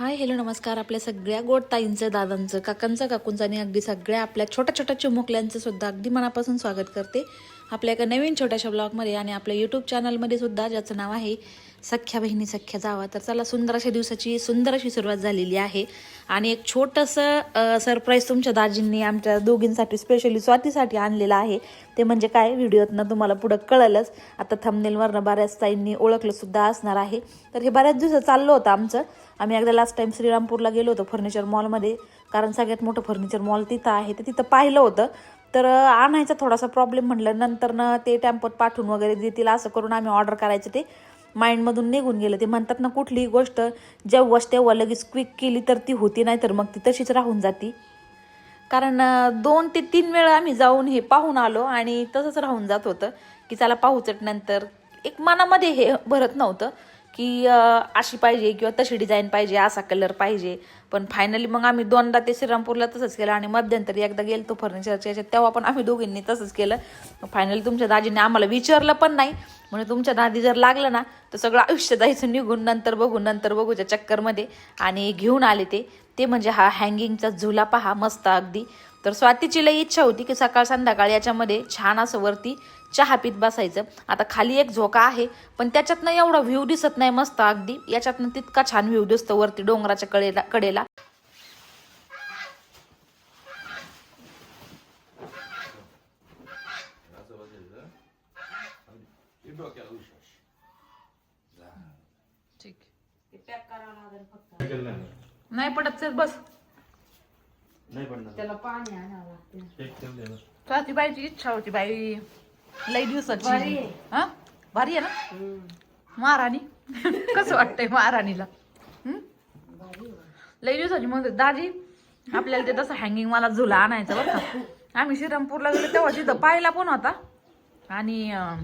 Hi hello नमस्कार. आपल्या सगळ्या गोड ताईंचं दादांचं काकांचं काकूंचं आणि अगदी सगळ्या आपल्या छोट्या छोट्या चिमुकल्यांचं सुद्धा अगदी मनापासून स्वागत करते. आपल्या एका नवीन छोट्याशा ब्लॉगमध्ये आणि आपल्या यूट्यूब चॅनलमध्ये सुद्धा ज्याचं नाव आहे सख्या बहिणी सख्या जावा. तर चला सुंदर अशा दिवसाची सुंदर अशी सुरुवात झालेली आहे. आणि एक छोटंसं सरप्राईज तुमच्या दाजींनी आमच्या दोघींसाठी स्पेशली स्वातीसाठी आणलेलं आहे. ते म्हणजे काय? व्हिडिओतनं तुम्हाला पुढं कळलंच. आता थमनेलवरनं बऱ्याच ताईंनी ओळखलंसुद्धा असणार आहे. तर हे बऱ्याच दिवस चाललं होतं आमचं. आम्ही एकदा लास्ट टाइम श्रीरामपूरला गेलो होतो फर्निचर मॉलमध्ये कारण सगळ्यात मोठं फर्निचर मॉल तिथं आहे. तर तिथं पाहिलं होतं. तर आणायचा थोडासा प्रॉब्लेम म्हटलं. नंतरनं ते टॅम्पत पाठवून वगैरे देतील असं करून आम्ही ऑर्डर करायचं ते. माइंडमधून निघून गेलं. ते म्हणतात ना कुठलीही गोष्ट जेव्हाच तेव्हा लगेच क्विक केली तर ती होती नाही तर मग ती तशीच राहून जाती. कारण दोन ते तीन वेळा आम्ही जाऊन हे पाहून आलो आणि तसंच राहून जात होतं की चला पाहूचट नंतर. एक मनामध्ये हे भरत नव्हतं की अशी पाहिजे किंवा तशी डिझाईन पाहिजे असा कलर पाहिजे. पण फायनली मग आम्ही दोनदा ते श्रीरामपूरला तसंच केलं आणि मध्यंतरी एकदा गेलो तो फर्निचरच्या याच्यात. तेव्हा पण आम्ही दोघींनी तसंच केलं. फायनली तुमच्या दाजीने आम्हाला विचारलं पण नाही. म्हणजे तुमच्या दादी जर लागलं ना तर सगळं आयुष्य जायचं निघून नंतर बघू नंतर बघूच्या चक्करमध्ये. आणि घेऊन आले ते. ते म्हणजे हा हँगिंगचा झुला पहा मस्त अगदी. तर स्वातीची लई इच्छा होती की सकाळ संध्याकाळ याच्यामध्ये छान असं वरती चहा पीत बसायचं. आता खाली एक झोका आहे पण त्याच्यातनं एवढा व्ह्यू दिसत नाही मस्त अगदी. याच्यातनं तितका छान व्ह्यू दिसतो वरती डोंगराच्या कडेला कडेला ठीक नाही. पडत चल बस. नाही पडणार. त्याला पाणी आणावं लागते. एक ठेव दे ना. स्वातीबाईची इच्छा होती बाई? लई दिवसाची. भारी आहे. हा? भारी आहे ना? महाराणी. कसं वाटतंय महाराणीला? हं? लई दिवसाची म्हणते दाजी आपल्याला ते तसं हँगिंग मला झुला आणायचं बरं का. आम्ही श्रीरामपूरला गेलो तेव्हा तिथं पाहिला पण होता. आणि अं,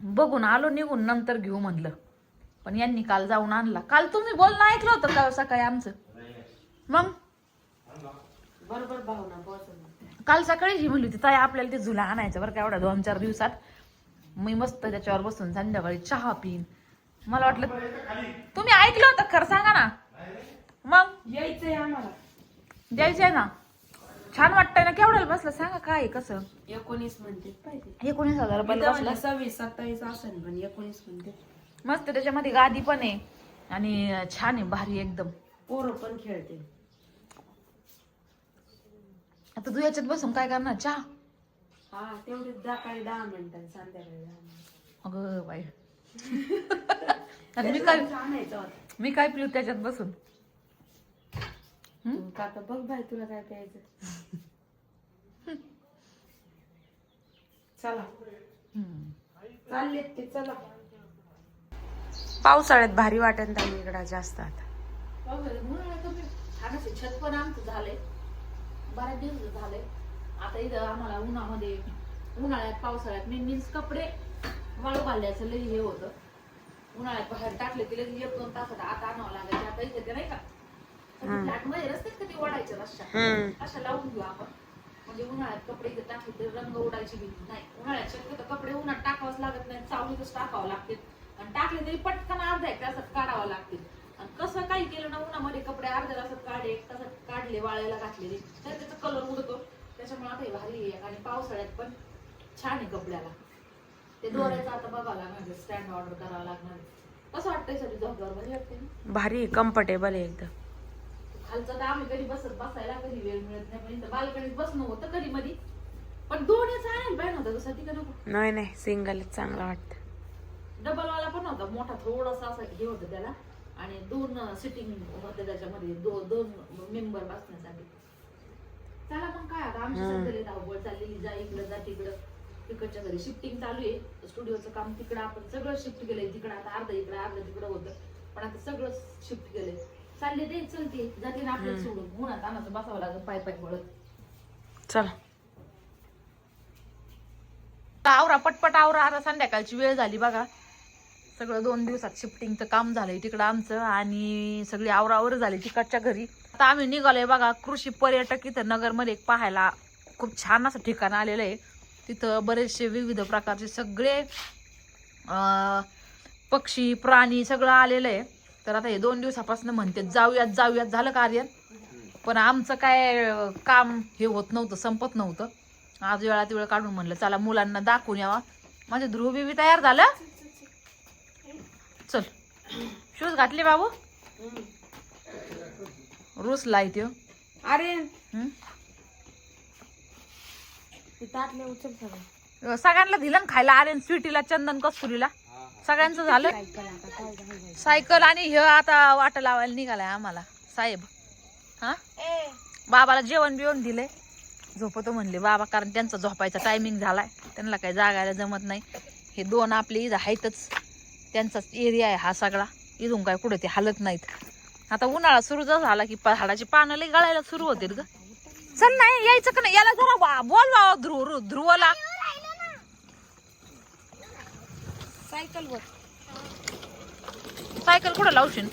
बघून आलो निघून नंतर घेऊ म्हणलं. पण यांनी काल जाऊन आणला. काल तुम्ही बोलणं ऐकलं होतं का सकाळी आमचं? मग? बरोबर भावना पोहोचत काल सकाळी ही म्हणली होती ताई आपल्याला ते झुला आणायचं बरं का एवढ्या दोन चार दिवसात. मी मस्त त्याच्यावर बसून संध्याकाळी चहा पिन मला वाटलं तुम्ही ऐकलं होतं खरं सांगा ना. मग? यायचंय आम्हाला. द्यायचंय ना. छान वाटतंय ना. केवढ्याला बसलं? सांगा काय कसं? एकोणीस म्हणते. एकोणीस हजार रुपयाला बसलं. म्हणलं सव्वीस सत्तावीस असेल पण एकोणीस म्हणते. मस्त त्याच्यामध्ये गादी पण आहे. आणि छान आहे भारी एकदम. पोरं पण खेळते आता तू याच्यात बसून काय करणार? चहा? हा तेवढेच सकाळी दहा मिनिटं संध्याकाळी दहा मिनिटं अगं बाई. आणि मी काय आणायचं होतं मी काय पिऊ त्याच्यात बसून? का बघ बाई तुला काय प्यायचं. चला. चालले ते चला. पावसाळ्यात भारी वाटत नाही इकडं जास्त आता. छत पण आमचं झालंय. बऱ्याच दिवस झालंय. आता इथं आम्हाला उन्हामध्ये उन्हाळ्यात पावसाळ्यात मी मीन्स कपडे वाळू घालायचं लई हे होतं. उन्हाळ्यात बाहेर टाकले की लगेच एक दोन तासात आता आणावं लागायचे. आता इथे ते नाही का? फ्लॅटमध्ये रस्त्यात कधी ओढायचे रस्त्या अशा लावून घेऊ आपण. म्हणजे उन्हाळ्यात कपडे इथे टाकले तर रंग उडायची भीती नाही. उन्हाळ्यात शक्यतो कपडे उन्हात टाकावंच लागत नाही चावणीतच टाकावं लागते. आणि टाकले तरी पटकन अर्ध्या एक तासात काढावं लागते. आणि कसं काही केलं ना उन्हामध्ये कपडे अर्ध्या तासात काढले एक तासात काढले वाळायला घातलेले तर त्याचा कलर उडतो. त्याच्यामुळे आता हे भारी आहे आणि पावसाळ्यात पण छान आहे कपड्याला. ते दोऱ्याचं आता बघावं लागणार स्टँड ऑर्डर करावं लागणार कसं वाटतंय सगळी झोपल्यावर बरी वाटते भारी कम्फर्टेबल आहे एकदम. खालचं तर आम्ही कधी बसत बसायला कधी वेळ मिळत नाही पण इथं बाल्कनीत बसणं होतं कधी मधी. पण दोन याचा आणायला पाहिजे होता तसा तिकडे नको नाही नाही सिंगलच चांगलं वाटतं. डबल वाला पण होता मोठा थोडासा असं हे होतं त्याला. आणि दोन सिटिंग होते त्याच्यामध्ये दो- दोन मेंबर बसण्यासाठी. चला मग काय आता आमची सध्या धावपळ चाललेली जा इकडं जा तिकडं. तिकडच्या घरी शिफ्टिंग चालू आहे. स्टुडिओचं काम तिकडं आपण सगळं शिफ्ट केलंय. तिकडं आता अर्ध इकडं अर्ध तिकडं होतं. पण आता सगळं शिफ्ट केलंय. चालले ते चलते जाते ना आपल्याला सोडून. उन्हात तानाचं बसावं लागेल पाय पाय वळत. चला. आवरा पटपट आवरा. आता संध्याकाळची वेळ झाली बघा. सगळं दोन दिवसात शिफ्टिंगचं काम झालंय तिकडं आमचं आणि सगळी आवरावर झाली तिकडच्या घरी. आता आम्ही निघालोय बघा कृषी पर्यटक इथं नगरमध्ये एक पाहायला खूप छान असं ठिकाण आलेलं आहे. तिथं बरेचसे विविध प्रकारचे सगळे पक्षी प्राणी सगळं आलेलं आहे. तर आता हे दोन दिवसापासून म्हणते जाऊयात जाऊयात. झालं कार्य. पण आमचं काय काम हे होत नव्हतं संपत नव्हतं. आज वेळात वेळ काढून म्हणलं चला मुलांना दाखवून यावा. माझं ध्रुवबिबी तयार झालं. चल. शूज घातले बाबू? रुस लाईत अरे. हम्म? ते ताटले उचल सगळं. सगळ्यांना दिलं ना खायला. आर्यन स्वीटीला चंदन कस्तुरीला. सगळ्यांचं झालं. सायकल आणि हे आता वाट लावायला निघालाय आम्हाला. साहेब. हा? बाबाला जेवण बिवण दिले झोपतो म्हणले बाबा कारण त्यांचा झोपायचा टायमिंग झालाय. त्यांना काही जागायला जमत नाही. हे दोन आपले इथं आहेतच. त्यांचाच एरिया आहे हा सगळा. इथून काय कुठे ते हालत नाहीत. आता उन्हाळा सुरू जर झाला की झाडाची पानं लई गळायला सुरू होते ग. चल नाही यायचं का नाही? याला जरा वा- बोल वा ध्रुव ध्रुवला. सायकल वर. सायकल कुठं लावशील?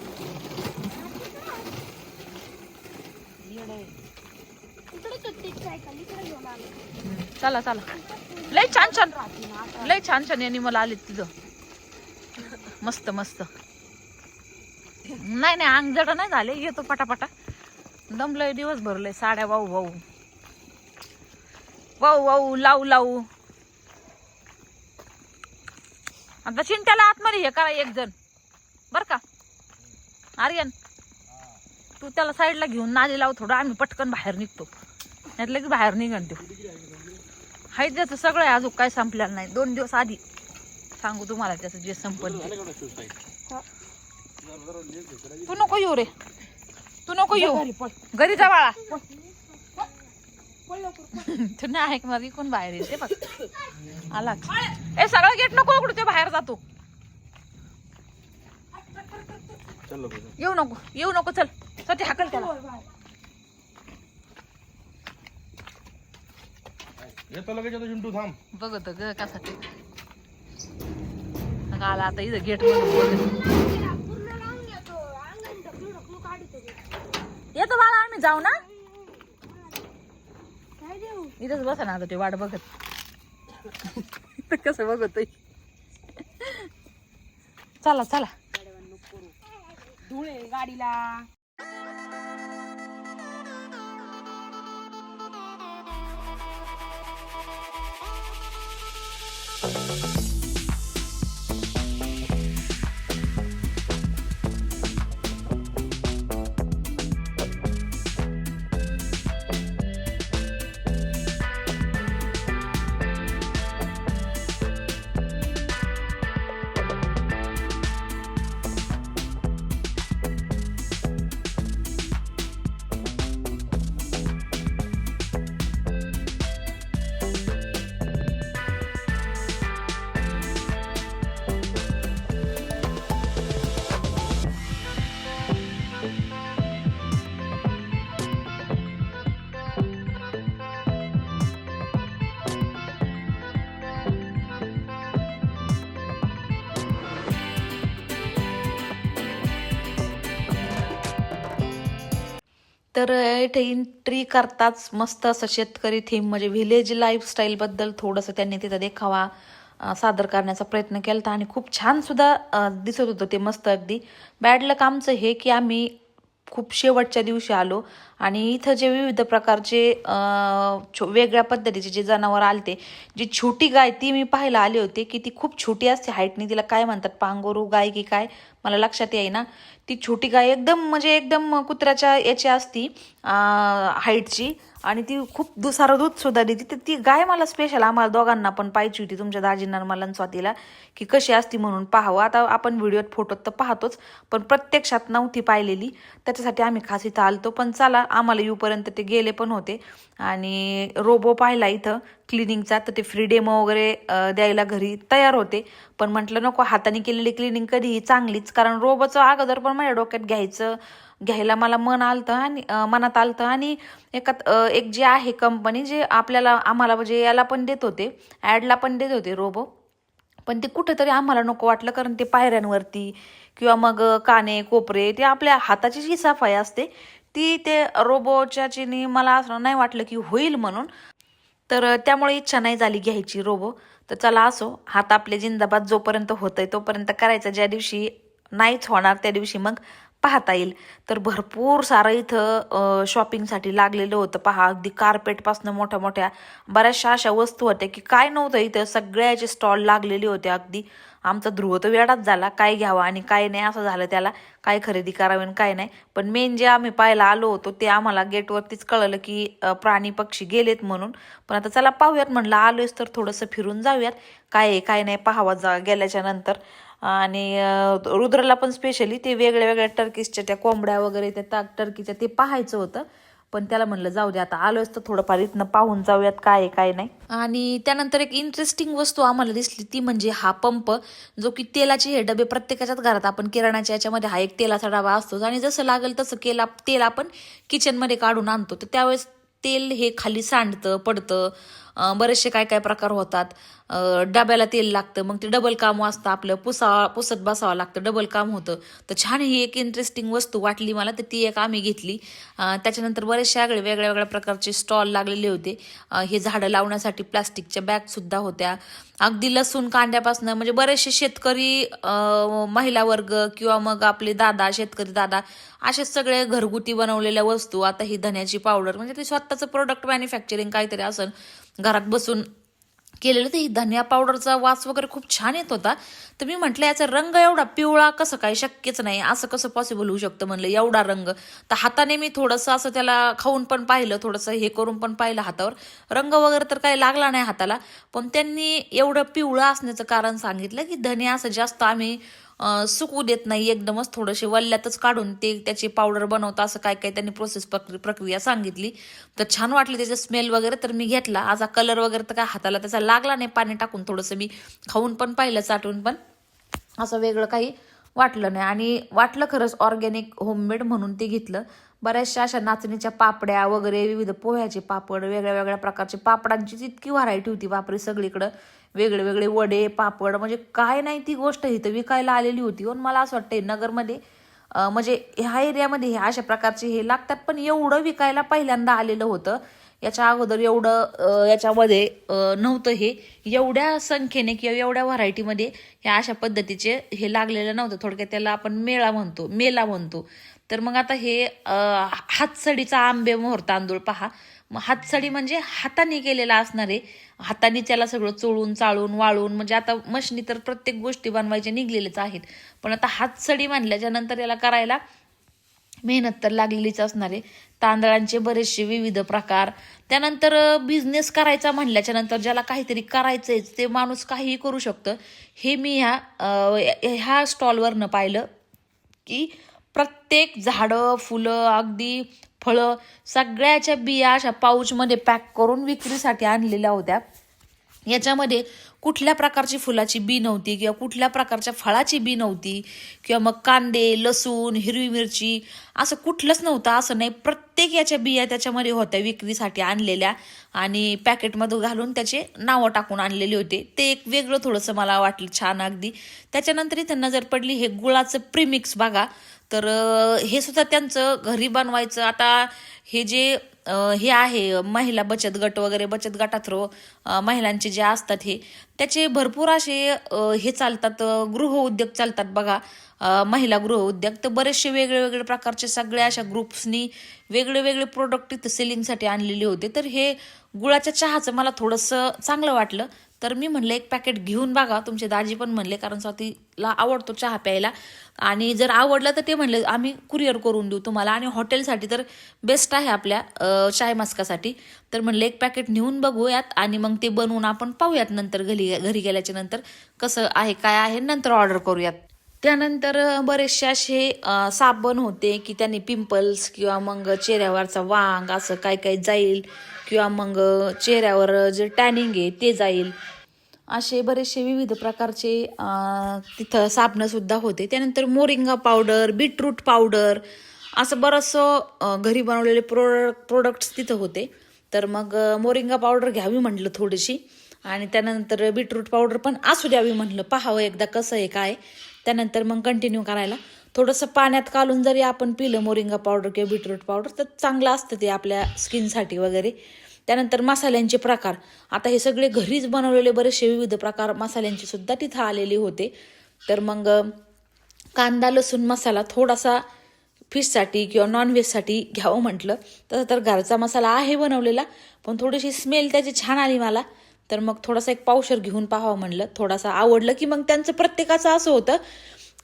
चला चला. लय छान छान. लय छान छान अॅनिमल आले तिथं. मस्त मस्त. नाही नाही अंग जड नाही झाले. येतो पटापटा. दमलंय दिवस भरलंय साड्या वाऊ वाऊ वाऊ वाऊ लावू लावू. आता चिंट्याला आतमध्ये हे करा एक जण. बर का? आर्यन तू त्याला साईडला घेऊन नादी लाव थोडं. आम्ही पटकन बाहेर निघतो. नाही लगेच बाहेर निघण ते. हाय त्याचं सगळं आहे. अजून काय संपलेलं नाही. दोन दिवस आधी. सांगू तुम्हाला त्याचं जे संपल ते. नको येऊ रे. तू नको येऊ. घरी जा बाळा. तू नाही ऐकणार इकून बाहेर येते बघ. आला ए सगळं गेट नको उघडू ते बाहेर जातो. येऊ नको येऊ नको चल. सती हाकल त्याला. येतो लगेच थांब. बघत ग कसा ते आला आता इथं गेट येतो बाळा आम्ही जाऊ ना? इथंच बसा ना आता ते वाट बघत. इथं कसं बघतोय चला चला. धुळे गाडीला. तर इथे एंट्री करताच मस्त असं शेतकरी थीम म्हणजे व्हिलेज लाईफस्टाईलबद्दल थोडंसं त्यांनी तिथं देखावा सादर करण्याचा प्रयत्न केला होता आणि खूप छानसुद्धा दिसत होतं ते मस्त अगदी. बॅड कामचं आमचं हे की आम्ही खूप शेवटच्या दिवशी आलो. आणि इथं जे विविध प्रकारचे छो वेगळ्या पद्धतीचे जे जनावर आलते जी छोटी गाय ती मी पाहायला आले होते की ती खूप छोटी असते. हाईटने तिला काय म्हणतात? पांगोरू गाय की काय? मला लक्षात येईना. ती छोटी गाय एकदम म्हणजे एकदम कुत्र्याच्या याची असती हाईटची. आणि ती खूप दुसारं दूध सुद्धा देते. तर ती गाय मला स्पेशल आम्हाला दोघांना पण पाहिजे होती तुमच्या दाजींना मला स्वातीला की कशी असती म्हणून पाहावं. आता आपण व्हिडिओत फोटोत तर पाहतोच पण प्रत्यक्षात नव्हती पाहिलेली. त्याच्यासाठी आम्ही खास इथं आलतो. पण चला आम्हाला येऊपर्यंत ते गेले पण होते. आणि रोबो पाहिला इथं क्लिनिंगचा तर ते फ्री डेमो वगैरे द्यायला घरी तयार होते. पण म्हटलं नको हाताने केलेली क्लिनिंग कधीही चांगलीच कारण रोबोचं अगोदर पण माझ्या डोक्यात घ्यायचं घ्यायला मला मन आलतं आणि मनात आलतं. आणि एकात एक जे आहे कंपनी जे आपल्याला आम्हाला म्हणजे याला पण देत होते ॲडला पण देत होते रोबो. पण ते कुठेतरी आम्हाला नको वाटलं कारण ते पायऱ्यांवरती किंवा मग काने कोपरे ते आपल्या हाताची जी सफाई असते. ती ते रोबोच्या चिनी मला असं नाही वाटलं की होईल म्हणून. तर त्यामुळे इच्छा नाही झाली घ्यायची रोबो. तर चला असो हात आपले जिंदाबाद जोपर्यंत होतंय तोपर्यंत करायचं. ज्या दिवशी नाहीच होणार त्या दिवशी मग पाहता येईल. तर भरपूर सारं इथं शॉपिंगसाठी लागलेलं होतं पहा. अगदी कार्पेटपासनं मोठ्या मोठ्या बऱ्याचशा अशा वस्तू होत्या की काय नव्हतं इथं. सगळ्याचे स्टॉल लागलेले होते अगदी. आमचा ध्रुव तर वेडाच झाला. काय घ्यावा आणि काय नाही असं झालं त्याला. काय खरेदी करावी आणि काय नाही. पण मेन जे आम्ही पाहायला आलो होतो ते आम्हाला गेटवरतीच कळलं की प्राणी पक्षी गेलेत म्हणून. पण आता चला पाहूयात. म्हणलं आलोयच तर थोडंसं फिरून जाऊयात. काय आहे काय नाही पाहावं जा गेल्याच्यानंतर. आणि रुद्रला पण स्पेशली ते वेगळ्या वेगळ्या टर्कीसच्या त्या कोंबड्या वगैरे त्या ताक टर्कीच्या ते पाहायचं होतं. पण त्याला म्हणलं जाऊ दे आता आलोयच तर थोडंफार इथनं पाहून जाऊयात काय आहे काय नाही. आणि त्यानंतर एक इंटरेस्टिंग वस्तू आम्हाला दिसली ती म्हणजे हा पंप जो की तेलाचे हे डबे प्रत्येकाच्याच घरात आपण किराणाच्या याच्यामध्ये हा एक तेलाचा डबा असतो आणि जसं लागेल तसं केला तेल आपण किचनमध्ये काढून आणतो. तर त्यावेळेस तेल हे खाली सांडतं पडतं बरेचसे काय काय प्रकार होतात. डब्याला तेल लागतं मग ते डबल काम असतं आपलं पुसावा पुसत बसावं लागतं डबल काम होतं. तर छान ही एक इंटरेस्टिंग वस्तू वाटली मला तर ती एक आम्ही घेतली. त्याच्यानंतर बरेचसे आगळे वेगळ्या वेगळ्या प्रकारचे स्टॉल लागलेले होते. हे झाडं लावण्यासाठी प्लास्टिकच्या बॅगसुद्धा होत्या. अगदी लसूण कांद्यापासून म्हणजे बरेचसे शेतकरी महिला वर्ग किंवा मग आपले दादा शेतकरी दादा असे सगळे घरगुती बनवलेल्या वस्तू आता ही धन्याची पावडर म्हणजे ते स्वतःचं प्रोडक्ट मॅन्युफॅक्चरिंग काहीतरी असेल घरात बसून केलेलं तर ही धनिया पावडरचा वास वगैरे खूप छान येत होता. तर मी म्हटलं याचा रंग एवढा पिवळा कसं काय? शक्यच नाही. असं कसं पॉसिबल होऊ शकतं म्हणलं एवढा रंग. तर हाताने मी थोडंसं असं त्याला खाऊन पण पाहिलं थोडंसं हे करून पण पाहिलं हातावर. रंग वगैरे तर काही लागला नाही हाताला. पण त्यांनी एवढं पिवळं असण्याचं कारण सांगितलं की धनिया असं जास्त आम्ही सुकू देत नाही एकदमच थोडेसे वल्ल्यातच काढून ते त्याची पावडर बनवतं असं काय काय त्यांनी प्रोसेस प्रक्रिया सांगितली. तर छान वाटली त्याचं स्मेल वगैरे तर मी घेतला. आज कलर वगैरे तर काय हाताला त्याचा लागला नाही पाणी टाकून थोडंसं मी खाऊन पण पाहिलं चाटून पण. असं वेगळं काही वाटलं नाही. आणि वाटलं खरंच ऑर्गॅनिक होममेड म्हणून ते घेतलं. बऱ्याचशा अशा नाचणीच्या पापड्या वगैरे विविध पोह्याचे पापड वेगळ्या वेगळ्या प्रकारचे पापडांची इतकी व्हरायटी होती बापरे सगळीकडं. वेगळे वेगळे वडे पापड म्हणजे काय नाही ती गोष्ट इथं विकायला आलेली होती. पण मला असं वाटतंय नगरमध्ये म्हणजे ह्या एरियामध्ये हे अशा प्रकारचे हे लागतात पण एवढं विकायला पहिल्यांदा आलेलं होतं. याच्या अगोदर एवढं याच्यामध्ये नव्हतं हे. एवढ्या संख्येने किंवा एवढ्या व्हरायटीमध्ये ह्या अशा पद्धतीचे हे लागलेलं नव्हतं. थोडक्यात त्याला आपण मेळा म्हणतो मेला म्हणतो. तर मग आता हे हातसडीचा आंबे मोहर तांदूळ पहा. मग हातसडी म्हणजे हाताने केलेला असणार आहे हाताने त्याला सगळं चोळून चाळून वाळून म्हणजे आता मशनी तर प्रत्येक गोष्टी बनवायच्या निघलेलेच आहेत. पण आता हातसडी म्हणल्याच्या नंतर याला करायला मेहनत तर लागलेलीच असणार. आहे तांदळांचे बरेचसे विविध प्रकार. त्यानंतर बिझनेस करायचा म्हणल्याच्या नंतर ज्याला काहीतरी करायचंय ते माणूस काहीही करू शकतं. हे मी ह्या ह्या स्टॉलवरनं पाहिलं की प्रत्येक झाडं फुलं अगदी फळं सगळ्याच्या बिया अशा पाऊचमध्ये पॅक करून विक्रीसाठी आणलेल्या होत्या. याच्यामध्ये कुठल्या प्रकारची फुलाची बी नव्हती किंवा कुठल्या प्रकारच्या फळाची बी नव्हती किंवा मग कांदे लसूण हिरवी मिरची असं कुठलंच नव्हतं असं नाही. प्रत्येक याच्या बिया त्याच्यामध्ये होत्या विक्रीसाठी आणलेल्या आणि पॅकेटमध्ये घालून त्याचे नावं टाकून आणलेले होते. ते एक वेगळं थोडंसं मला वाटलं छान अगदी. त्याच्यानंतर इथं नजर पडली हे गुळाचं प्रीमिक्स बघा. तर हे सुद्धा त्यांचं घरी बनवायचं. आता हे जे हे आहे महिला बचत गट वगैरे बचत गटा थ्रो महिलांचे जे असतात हे त्याचे भरपूर असे हे चालतात गृह गृहउद्योग चालतात बघा. महिला गृहउद्योग तर बरेचसे वेगळे वेगळे प्रकारचे सगळ्या अशा ग्रुप्सनी वेगळे वेगळे प्रोडक्ट इथं सेलिंगसाठी आणलेले होते. तर हे गुळाच्या चहाचं मला थोडंसं चांगलं वाटलं. तर मी म्हणलं एक पॅकेट घेऊन बघा. तुमचे दाजी पण म्हणले कारण स्वातीला आवडतो चहा प्यायला. आणि जर आवडलं तर ते म्हणले आम्ही कुरिअर करून देऊ तुम्हाला. आणि हॉटेलसाठी तर बेस्ट आहे आपल्या चाय मास्कासाठी. तर म्हणलं एक पॅकेट नेऊन बघूयात आणि मग ते बनवून आपण पाहूयात नंतर घरी घरी गेल्याच्यानंतर कसं आहे काय आहे नंतर ऑर्डर करूयात. त्यानंतर बरेचसे असे साबण होते की त्यांनी पिंपल्स किंवा मग चेहऱ्यावरचा वांग असं काय काय जाईल किंवा मग चेहऱ्यावर जे टॅनिंग आहे ते जाईल. असे बरेचसे विविध प्रकारचे तिथं साबणंसुद्धा होते. त्यानंतर मोरिंगा पावडर बीटरूट पावडर असं बरंचसं घरी बनवलेले प्रोडक्ट प्रोडक्ट्स तिथं होते. तर मग मोरिंगा पावडर घ्यावी म्हटलं थोडीशी आणि त्यानंतर बीटरूट पावडर पण असू द्यावी म्हटलं. पाहावं एकदा कसं आहे काय त्यानंतर मग कंटिन्यू करायला. थोडंसं पाण्यात कालून जरी आपण पिलं मोरिंगा पावडर किंवा बीटरूट पावडर तर चांगलं असतं ते आपल्या स्किनसाठी वगैरे. त्यानंतर मसाल्यांचे प्रकार. आता हे सगळे घरीच बनवलेले बरेचसे विविध प्रकार मसाल्यांचे सुद्धा तिथं आलेले होते. तर मग कांदा लसूण मसाला थोडासा फिशसाठी किंवा नॉनव्हेजसाठी घ्यावं म्हटलं. तसं तर घरचा मसाला आहे बनवलेला पण थोडीशी स्मेल त्याची छान आली मला. तर मग थोडासा एक पावशर घेऊन पाहावं म्हणलं. थोडासा आवडलं की मग त्यांचं प्रत्येकाचं असं होतं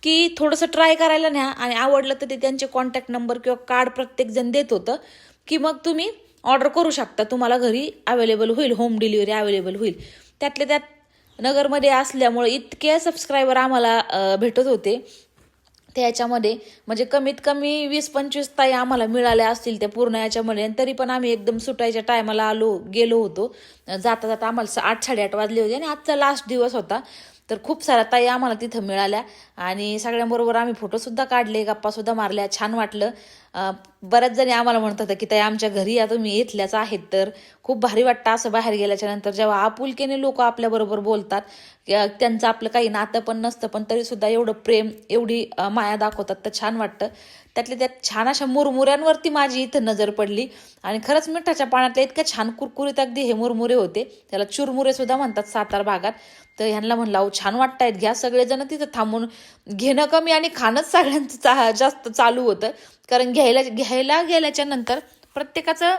की थोडंसं ट्राय करायला न्या. आणि आवडलं तर ते त्यांचे कॉन्टॅक्ट नंबर किंवा कार्ड प्रत्येकजण देत होतं की मग तुम्ही ऑर्डर करू शकता. तुम्हाला घरी अवेलेबल होईल होम डिलिव्हरी अवेलेबल होईल. त्यातल्या त्यात नगरमध्ये असल्यामुळे इतके सबस्क्रायबर आम्हाला भेटत होते. त्या याच्यामध्ये म्हणजे कमीत कमी वीस पंचवीस ताई आम्हाला मिळाल्या असतील त्या पूर्ण याच्यामध्ये. आणि तरी पण आम्ही एकदम सुटायच्या टायमाला आलो गेलो होतो. जाता जाता आम्हाला आठ साडेआठ वाजले होते आणि आजचा लास्ट दिवस होता. तर खूप साऱ्या ताई आम्हाला तिथं मिळाल्या. आणि सगळ्यांबरोबर आम्ही फोटोसुद्धा काढले गप्पासुद्धा मारल्या. छान वाटलं. बऱ्याच जणी आम्हाला म्हणत होतं की ताई आमच्या घरी या तुम्ही इथल्याच आहेत. तर खूप भारी वाटतं असं बाहेर गेल्याच्यानंतर जेव्हा आपुलकीने लोक आपल्याबरोबर बोलतात त्यांचं आपलं काही नातं पण नसतं पण तरीसुद्धा एवढं प्रेम एवढी माया दाखवतात तर छान वाटतं. त्यातल्या त्यात छान अशा मुरमुऱ्यांवरती माझी इथं नजर पडली. आणि खरंच मिठाच्या पाण्यातल्या इतक्या छान कुरकुरीत अगदी हे मुरमुरे होते. त्याला चुरमुरे सुद्धा म्हणतात सातार भागात. तर ह्यांना म्हणलं अहो छान वाटतायत घ्या सगळेजण तिथं थांबून घेणं कमी आणि खाणंच सगळ्यांचं चा जास्त चालू होतं. कारण घ्यायला घ्यायला गेल्याच्यानंतर प्रत्येकाचं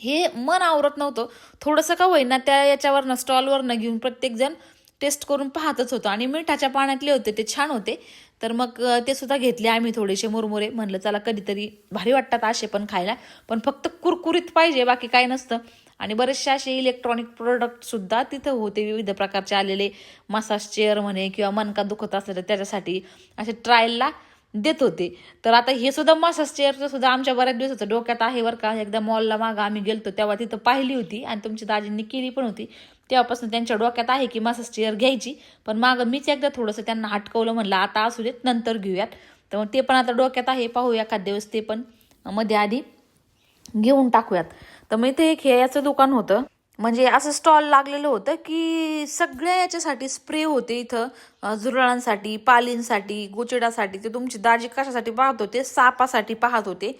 हे मन आवरत नव्हतं. थोडंसं का होईना त्या याच्यावरनं स्टॉलवरनं घेऊन प्रत्येकजण टेस्ट करून पाहतच होतो. आणि मिठाच्या पाण्यातले होते ते छान होते. तर मग ते सुद्धा घेतले आम्ही थोडेसे मुरमुरे. म्हणलं चला कधीतरी भारी वाटतात असे पण खायला. पण फक्त कुरकुरीत पाहिजे बाकी काय नसतं. आणि बरेचसे असे इलेक्ट्रॉनिक प्रोडक्ट सुद्धा तिथं होते. विविध प्रकारचे आलेले मसाज चेअर म्हणे किंवा मनका दुखत असलं तर त्याच्यासाठी असे ट्रायलला देत होते. तर आता हे सुद्धा मसाज चेअरचं सुद्धा आमच्या बऱ्याच दिवसाचं डोक्यात आहे बरं का. एकदा मॉलला मागं आम्ही गेलतो तेव्हा तिथं पाहिली होती आणि तुमची दाजींनी केली पण होती. तेव्हापासून त्यांच्या डोक्यात आहे की मसाज चेअर घ्यायची. पण मागं मीच एकदा थोडंसं त्यांना हटकवलं म्हणलं आता असू देत नंतर घेऊयात. तर मग ते पण आता डोक्यात आहे पाहू एखाद दिवस ते पण मध्ये आधी घेऊन टाकूयात. तर मग इथे एक हे याचं दुकान होतं. म्हणजे असं स्टॉल लागलेलं होतं की सगळ्या याच्यासाठी स्प्रे होते इथं. झुरळांसाठी पालींसाठी गोचिडासाठी. ते तुमची दाजी कशासाठी पाहत होते? सापासाठी पाहत होते.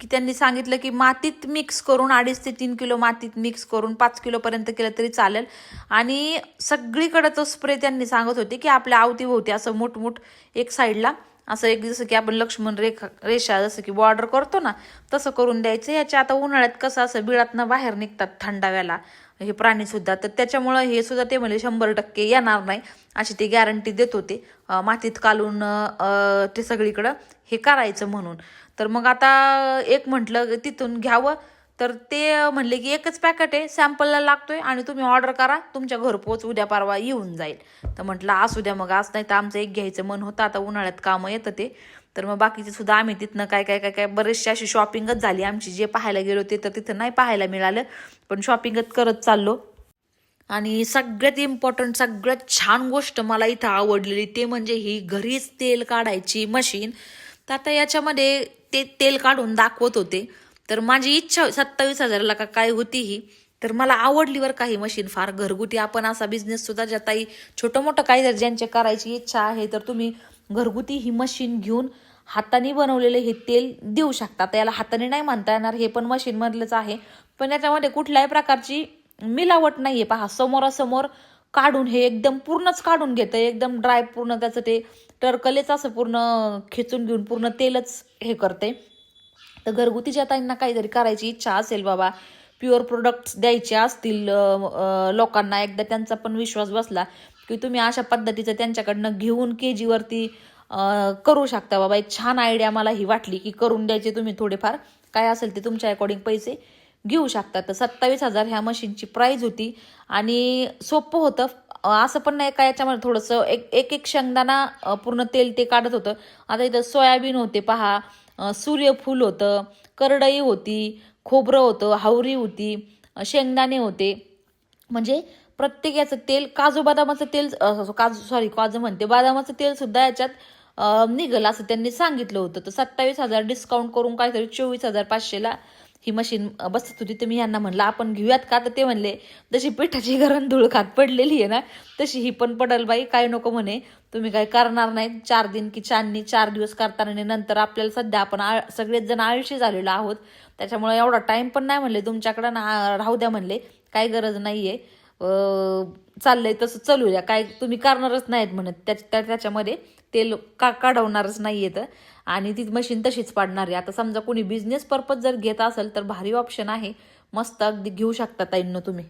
की त्यांनी सांगितलं की मातीत मिक्स करून अडीच ते तीन किलो मातीत मिक्स करून पाच किलोपर्यंत केलं तरी चालेल. आणि सगळीकडे तो स्प्रे त्यांनी सांगत होते की आपल्या अवतीभोवती असं मोठमोठ एक साईडला असं एक जसं की आपण लक्ष्मण रेखा रेषा जसं की बॉर्डर करतो ना तसं करून द्यायचं. याच्या आता उन्हाळ्यात कसं असं बिळातनं बाहेर निघतात थंडाव्याला. हे प्राणी सुद्धा तर त्याच्यामुळं हे सुद्धा ते म्हणजे शंभर टक्के येणार नाही. अशी ते गॅरंटी देत होते. मातीत कालून ते सगळीकडं हे करायचं म्हणून. तर मग आता एक म्हटलं तिथून घ्यावं. तर ते म्हणले की एकच पॅकेट आहे सॅम्पलला लागतोय आणि तुम्ही ऑर्डर करा. तुमच्या घरपोच उद्या परवा येऊन जाईल. तर म्हटलं असू द्या मग आज नाही तर आमचं एक घ्यायचं मन होतं. आता उन्हाळ्यात कामं येतं ते. तर मग बाकीचे सुद्धा आम्ही तिथनं काय काय काय काय बरेचशी अशी शॉपिंगच झाली. आमची जे पाहायला गेलो ते तर तिथं नाही पाहायला मिळालं पण शॉपिंगच करत चाललो. आणि सगळ्यात इम्पॉर्टंट सगळ्यात छान गोष्ट मला इथं आवडलेली ते म्हणजे ही घरीच तेल काढायची मशीन तर आता याच्यामध्ये ते तेल काढून दाखवत होते. तर माझी इच्छा सत्तावीस हजाराला का काय होती ही. तर मला आवडली बरं काही मशीन फार. घरगुती आपण असा बिझनेस सुद्धा ज्या ताई छोटं मोठं काही जर ज्यांचे करायची इच्छा आहे तर तुम्ही घरगुती ही मशीन घेऊन हाताने बनवलेले हे तेल देऊ शकता. याला हाताने नाही म्हणता येणार हे पण मशीनमधलंच आहे. पण याच्यामध्ये कुठल्याही प्रकारची मिलावट नाही आहे पहा समोरासमोर काढून हे एकदम पूर्णच काढून घेतं. एकदम ड्राय पूर्ण त्याचं ते टरकलेच असं पूर्ण खेचून घेऊन पूर्ण तेलच हे करते. तर घरगुती ज्या ताईंना काहीतरी करायची इच्छा असेल बाबा प्युअर प्रोडक्ट्स द्यायचे असतील लोकांना एकदा त्यांचा पण विश्वास बसला की तुम्ही अशा पद्धतीचं त्यांच्याकडनं घेऊन के जीवरती करू शकता. बाबा एक छान आयडिया मला ही वाटली की करून द्यायचे तुम्ही थोडेफार. काय असेल ते तुमच्या अकॉर्डिंग पैसे घेऊ शकता. तर सत्तावीस हजार ह्या मशीनची प्राईज होती आणि सोपं होतं. असं पण नाही का याच्यामध्ये थोडंसं एक एक एक शेंगदाणा पूर्ण तेल ते काढत होतं. आता इथं सोयाबीन होते पहा. सूर्यफूल होतं करडई होती खोबरं होतं हावरी होती शेंगदाणे होते. म्हणजे प्रत्येक याचं तेल काजू बदामाचं तेल काजू सॉरी काजू म्हणते बदामाचं तेल सुद्धा याच्यात निघलं निघल असं त्यांनी सांगितलं होतं. तर सत्तावीस हजार डिस्काउंट करून काहीतरी चोवीस हजार पाचशेला ही मशीन बसत होती. तर मी यांना म्हणलं आपण घेऊयात का? तर ते म्हणले जशी पिठाची गरण धूळ खात पडलेली आहे ना तशी ही पण पडल बाई. काय नको म्हणे. तुम्ही काय करणार नाहीत चार दिन की चांदणी चार दिवस करताना नंतर आपल्याला सध्या आपण आळ सगळेच जण आळशी झालेलो आहोत. त्याच्यामुळे एवढा टाईम पण नाही म्हणले. तुमच्याकडं ना राहू द्या म्हणले. काही गरज नाही आहे चाललंय तसं चालू द्या काय तुम्ही करणारच नाहीत म्हणत. त्या त्या- त्याच्यामध्ये तेल का काढवणारच नाही येतं आणि ती मशीन तशीच पाडणार आहे. आता समजा कोणी बिझनेस पर्पज जर घेत असेल तर भारी ऑप्शन आहे. मस्त अगदी घेऊ शकता ताईंनो तुम्ही.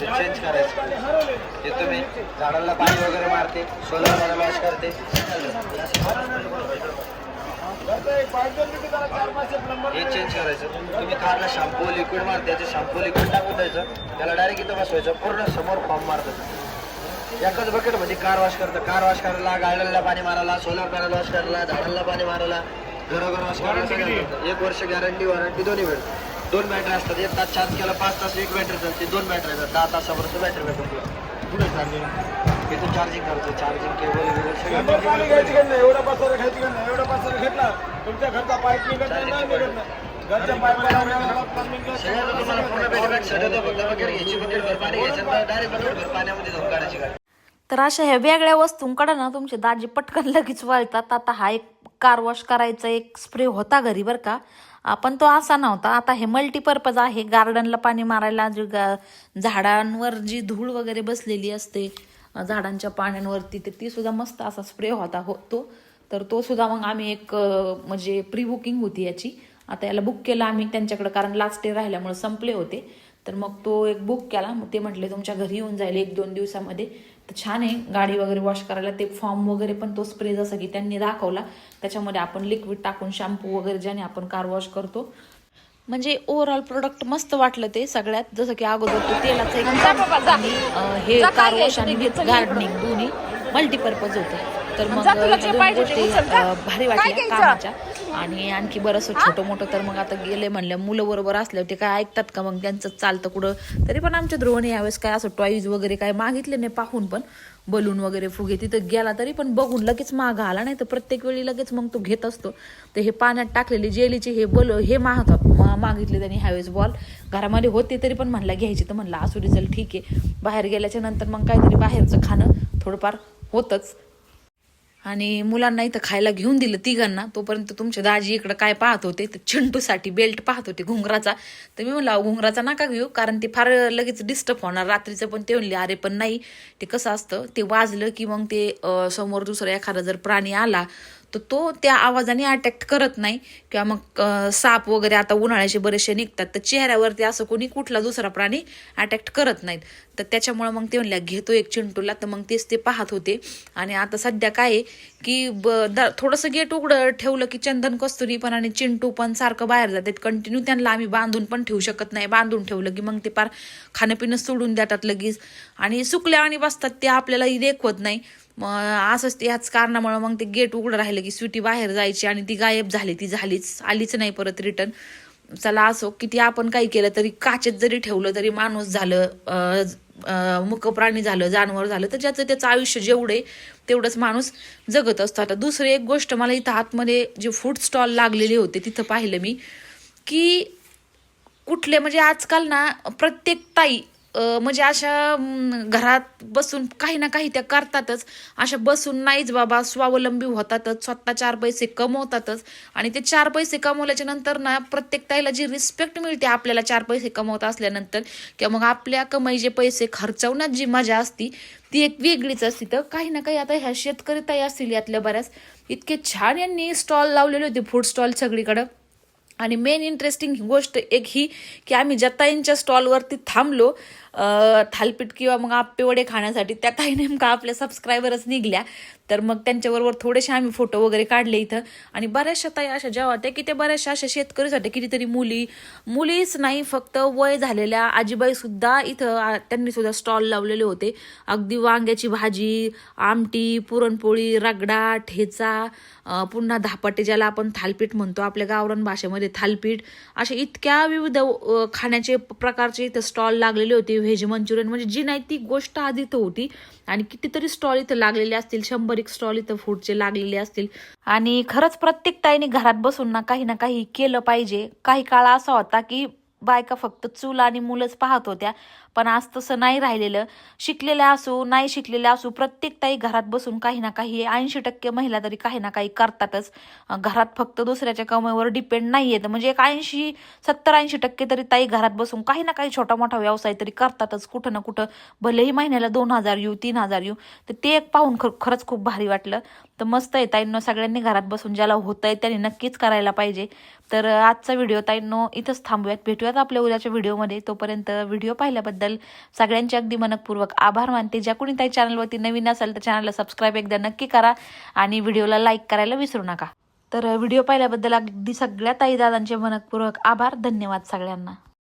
ते चेंज करायचं. ते तुम्ही झाडाला पाणी वगैरे मारते सोलर वॉश करते. हे चेंज करायचं. तुम्ही कारला शॅम्पू लिक्विड मारते त्याचे शॅम्पू लिक्विड टाकून द्यायचं. त्याला डायरेक्ट इथं बसवायचं. पूर्ण समोर फॉर्म मारतात. एकाच म्हणजे कार वॉश करतं कार वॉश करायला गार्डनला पाणी मारायला सोलर पॅनल वॉश करायला झाडाला पाणी मारायला घरोघर वॉश करायला एक वर्ष गॅरंटी वॉरंटी दोन्ही भेटतं दोन बॅटरी असतात एक तास चार्ज केला पाच तास एक बॅटरी चालते दोन बॅटरी असतात दहा तासापर्यंत बॅटरी भेटून पुढे चार्जिंग इथून चार्जिंग करतो चार्जिंग केबल एवढा का नाही एवढा घेतला तुमच्या घरचा पाईप निघत नाही निघत नाही. घरच्या तर अशा ह्या वेगळ्या वस्तूंकडे ना तुमचे दाजी पटकन लगेच वळतात. आता हा एक कार वॉश करायचा एक स्प्रे होता घरी बरं का. आपण तो असा नव्हता. आता हे मल्टीपर्पज आहे. गार्डनला पाणी मारायला जे गा झाडांवर जी धूळ वगैरे बसलेली असते झाडांच्या पाण्यांवरती तर ती सुद्धा मस्त असा स्प्रे होता होतो तर तो सुद्धा मग आम्ही एक म्हणजे प्री बुकिंग होती याची. आता याला बुक केलं आम्ही त्यांच्याकडे कारण लास्ट डे राहिल्यामुळे संपले होते. तर मग तो एक बुक केला. मग ते म्हटले तुमच्या घरी येऊन जाईल एक दोन दिवसामध्ये. तर छान आहे. गाडी वगैरे वॉश करायला ते फॉर्म वगैरे पण तो स्प्रे जसा की त्यांनी दाखवला. त्याच्यामध्ये आपण लिक्विड टाकून शॅम्पू वगैरे ज्याने आपण कार वॉश करतो. म्हणजे ओव्हरऑल प्रोडक्ट मस्त वाटलं ते सगळ्यात. जसं की अगोदर तो तेलाचा हे कार वॉश आणि गार्डनिंग दोन्ही मल्टीपर्पज होतं. तर मग ह्या दोन गोष्टी भारी वाटल्या कामाच्या. आणि आणखी बरंच छोटं मोठं तर मग आता गेले म्हणलं मुलं बरोबर असल्यावर ते काय ऐकतात का मग त्यांचं चालतं कुठं? तरी पण आमच्या ध्रुवने यावेळेस काय असं टॉईज वगैरे काय मागितले नाही पाहून पण. बलून वगैरे फुगे तिथं गेला तरी पण बघून लगेच माग आला. नाही तर प्रत्येक वेळी लगेच मग तो घेत असतो. तर हे पाण्यात टाकलेले जेलीचे हे बल हे मागतात मा- मागितले त्यांनी ह्यावेळेस बॉल घरामध्ये होते तरी पण म्हणला घ्यायचे. तर म्हणलं असू चल ठीक आहे. बाहेर गेल्याच्यानंतर मग काहीतरी बाहेरचं खाणं थोडंफार होतंच. आणि मुलांना इथं खायला घेऊन दिलं तिघांना तोपर्यंत तुमच्या दाजी इकडं काय पाहत होते तर चिंटूसाठी बेल्ट पाहत होते घुंगराचा. तर मी म्हणलं घुंगराचा नका घेऊ कारण ते फार लगेच डिस्टर्ब होणार रात्रीचं पण ते म्हणले अरे पण नाही ते कसं असतं ते वाजलं की मग ते समोर दुसरा एखादा जर प्राणी आला तर तो त्या आवाजाने अटॅक्ट करत नाही. किंवा मग साप वगैरे आता उन्हाळ्याचे बरेचसे निघतात तर चेहऱ्यावरती असं कोणी कुठला दुसरा प्राणी अटॅक्ट करत नाहीत. तर त्याच्यामुळं मग ते म्हणल्या घेतो एक चिंटूला. तर मग तेच ते पाहत होते. आणि आता सध्या काय आहे की ब द थोडंसं गेट उघडं ठेवलं की चंदन कस्तुरी पण आणि चिंटू पण सारखं बाहेर जातात. कंटिन्यू त्यांना आम्ही बांधून पण ठेवू शकत नाही. बांधून ठेवलं की मग ते पार खाणं पिणं सोडून देतात लगेच. आणि सुकल्या आणि बसतात ते आपल्यालाही देखवत नाही. मग असंच ते ह्याच कारणामुळे मग ते गेट उघडं राहिलं की स्वीटी बाहेर जायची आणि ती गायब झाली ती झालीच आलीच नाही परत रिटर्न चला असो किती आपण काही केलं तरी काचेत जरी ठेवलं तरी माणूस झालं मुक प्राणी झालं जानवर झालं तर ज्याचं त्याचं आयुष्य जेवढं आहे तेवढंच माणूस जगत असतो. आता दुसरी एक गोष्ट मला इथं आतमध्ये जे फूड स्टॉल लागलेले होते तिथं पाहिलं मी की कुठले म्हणजे आजकाल ना प्रत्येक ताई म्हणजे अशा घरात बसून काही ना काही त्या करतातच. अशा बसून नाहीच बाबा स्वावलंबी होतातच स्वतः चार पैसे कमवतातच. आणि ते चार पैसे कमवल्याच्या नंतर ना प्रत्येक ताईला जी रिस्पेक्ट मिळते आपल्याला चार पैसे कमवत असल्यानंतर किंवा मग आपल्या कमाईचे पैसे खर्चवण्यात जी मजा असती ती एक वेगळीच असती. तर काही ना काही आता ह्या शेतकरी ताई असतील यातल्या बऱ्याच. इतके छान यांनी स्टॉल लावलेले होते फूड स्टॉल सगळीकडं. आणि मेन इंटरेस्टिंग गोष्ट एक ही की आम्ही ज्या ताईंच्या स्टॉलवरती थांबलो थालपीठ किंवा मग आप्पेवडे खाण्यासाठी त्या काही नेमका आपल्या सबस्क्रायबरच निघल्या. तर मग त्यांच्याबरोबर थोडेसे आम्ही फोटो वगैरे काढले इथं. आणि बऱ्याचशा ताई अशा ज्या होत्या की ते बऱ्याचशा अशा शेतकरीच होत्या कितीतरी मुली मुलीच नाही फक्त वय झालेल्या आजीबाई सुद्धा इथं त्यांनी सुद्धा स्टॉल लावलेले होते. अगदी वांग्याची भाजी आमटी पुरणपोळी रगडा ठेचा पुन्हा धापाटे ज्याला आपण थालपीठ म्हणतो. आपल्या गावरान भाषेमध्ये थालपीठ. अशा इतक्या विविध खाण्याचे प्रकारचे इथं स्टॉल लागलेले होते. व्हेज मंचुरियन म्हणजे जी नाही ती गोष्ट आधी तर होती आणि कितीतरी स्टॉल इथं लागलेले असतील शंभर एक स्टॉल इथं फूडचे लागलेले असतील. आणि खरंच प्रत्येक ताईने घरात बसून ना काही ना काही केलं पाहिजे. काही काळ असा होता की बायका फक्त चूल आणि मुलंच पाहत होत्या. पण आज तसं नाही राहिलेलं. शिकलेल्या असू नाही शिकलेल्या असू प्रत्येक ताई घरात बसून काही ना काही ऐंशी टक्के महिला तरी काही ना काही करतातच. घरात फक्त दुसऱ्याच्या कमाईवर डिपेंड नाही येत. म्हणजे एक ऐंशी सत्तर ऐंशी टक्के तरी ताई घरात बसून काही ना काही छोटा मोठा व्यवसाय तरी करतातच. कुठं ना कुठं भलेही महिन्याला दोन हजार येऊ तीन हजार येऊ तर ते एक पाहून खर खरंच खूप भारी वाटलं. तर मस्त आहे ताईंनो सगळ्यांनी घरात बसून ज्याला होतंय त्यांनी नक्कीच करायला पाहिजे. तर आजचा व्हिडिओ ताईंनो इथंच थांबूयात. भेटूयात आपल्या उद्याच्या व्हिडिओमध्ये. तोपर्यंत व्हिडिओ पाहिल्याबद्दल सगळ्यांचे अगदी मनपूर्वक आभार मानते. ज्या कोणी ताई चॅनलवरती नवीन असेल तर चॅनलला सबस्क्राईब एकदा नक्की करा आणि व्हिडिओला लाईक करायला विसरू नका. तर व्हिडिओ पाहिल्याबद्दल अगदी सगळ्या ताईदादांचे मनपूर्वक आभार. धन्यवाद सगळ्यांना.